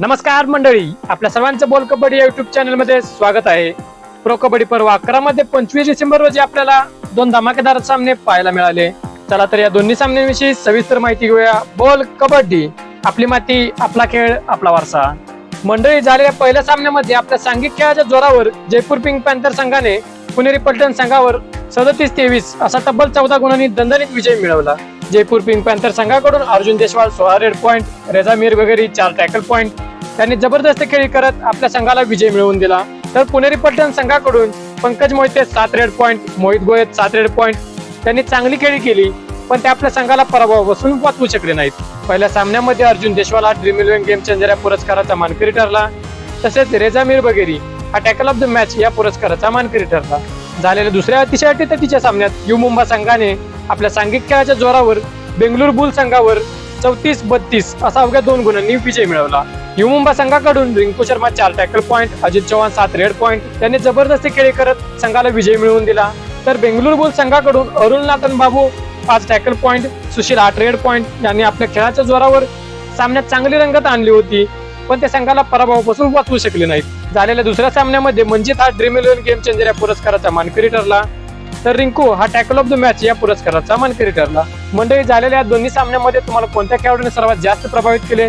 नमस्कार मंडळी आपल्या सर्वांचं बोल कबड्डी युट्यूब चॅनलमध्ये स्वागत आहे. प्रो कबड्डी पर्व अकरा मध्ये पंचवीस डिसेंबर रोजी आपल्याला दोन धमाकेदार सामने पाहायला मिळाले. चला तर या दोन्ही सामन्यांविषयी सविस्तर माहिती घेऊया. बोल कबड्डी आपली माती आपला खेळ आपला वारसा. मंडळी झालेल्या पहिल्या सामन्यामध्ये आपल्या सांघिक खेळाच्या जोरावर जयपूर पिंक पॅन्थर संघाने पुणेरी पलटण संघावर सदतीस तेवीस असा तब्बल चौदा गुणांनी दणदणीत विजय मिळवला. जयपूर पिंक पॅन्थर संघाकडून अर्जुन देशवाल सोळा रेड पॉईंट रेझा मीर वगैरे चार टॅकल पॉईंट त्यांनी जबरदस्त खेळी करत आपल्या संघाला विजय मिळवून दिला. तर पुणेरी पलटण संघाकडून पंकज मोहिते सात रेड पॉईंट मोहित गोयत सात रेड पॉईंट त्यांनी चांगली खेळी केली पण ते आपल्या संघाला पराभव बसून वाचवू शकले नाहीत. पहिल्या सामन्यामध्ये अर्जुन देशवाल हा ड्रीम इलेव्हन गेम चेंजर या पुरस्काराचा मानकरी ठरला. तसेच रेझा मिरबगेरी हा टॅकल ऑफ द मॅच या पुरस्काराचा मानकरी ठरला. झालेल्या दुसऱ्या अतिशय अटीतटीच्या सामन्यात यू मुंबा संघाने आपल्या सांघिक खेळाच्या जोरावर बेंगळूर बुल संघावर चौतीस बत्तीस असा अवघ्या दोन गुणांनी विजय मिळवला. यू मुंबा संघाकडून रिंकू शर्मा चार टॅकल पॉईंट अजित चव्हाण सात रेड पॉईंट त्यांनी जबरदस्ती खेळी करत संघाला विजय मिळवून दिला. तर बेंगळूर बुल संघाकडून अरुण नाथन बाबू पाच टॅकल पॉईंट सुशील आठ रेड पॉईंट यांनी आपल्या खेळाच्या जोरावर सामन्यात चांगली रंगत आणली होती पण ते संघाला पराभवापासून वाचवू शकले नाहीत. झालेल्या दुसऱ्या सामन्यामध्ये मंजित हा ड्रीम इलेव्हन गेम चेंजर या पुरस्काराचा मानकरी ठरला. तर रिंकू हा टॅकल ऑफ द मॅच या पुरस्काराचा मानकरी ठरला. मंडळी झालेल्या या दोन्ही सामन्यामध्ये तुम्हाला कोणत्या खेळाडूने सर्वात जास्त प्रभावित केले?